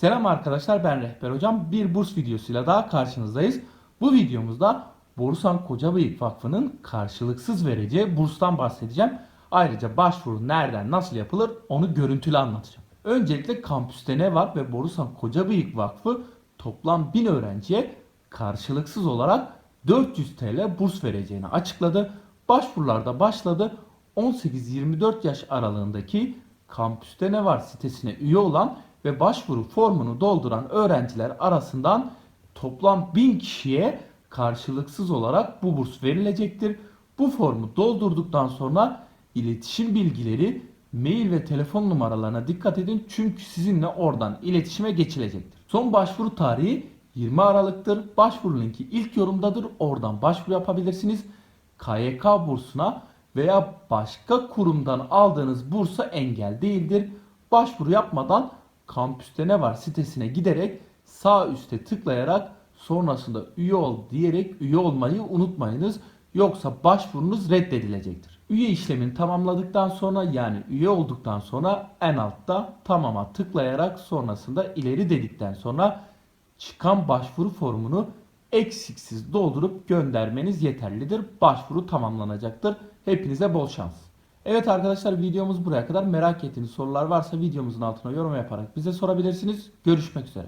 Selam arkadaşlar ben Rehber Hocam. Bir burs videosuyla daha karşınızdayız. Bu videomuzda Borusan Kocabıyık Vakfı'nın karşılıksız vereceği burstan bahsedeceğim. Ayrıca başvuru nereden nasıl yapılır onu görüntülü anlatacağım. Öncelikle kampüste ne var ve Borusan Kocabıyık Vakfı toplam 1000 öğrenciye karşılıksız olarak 400 TL burs vereceğini açıkladı. Başvurular da başladı. 18-24 yaş aralığındaki kampüste ne var sitesine üye olan ve başvuru formunu dolduran öğrenciler arasından toplam 1000 kişiye karşılıksız olarak bu burs verilecektir. Bu formu doldurduktan sonra iletişim bilgileri, mail ve telefon numaralarına dikkat edin çünkü sizinle oradan iletişime geçilecektir. Son başvuru tarihi 20 Aralık'tır. Başvuru linki ilk yorumdadır. Oradan başvuru yapabilirsiniz. KYK bursuna veya başka kurumdan aldığınız bursa engel değildir. Başvuru yapmadan kampüste ne var sitesine giderek sağ üste tıklayarak sonrasında üye ol diyerek üye olmayı unutmayınız. Yoksa başvurunuz reddedilecektir. Üye işlemini tamamladıktan sonra yani üye olduktan sonra en altta tamama tıklayarak sonrasında ileri dedikten sonra çıkan başvuru formunu eksiksiz doldurup göndermeniz yeterlidir. Başvuru tamamlanacaktır. Hepinize bol şans. Evet arkadaşlar videomuz buraya kadar. Merak ettiğiniz sorular varsa videomuzun altına yorum yaparak bize sorabilirsiniz. Görüşmek üzere.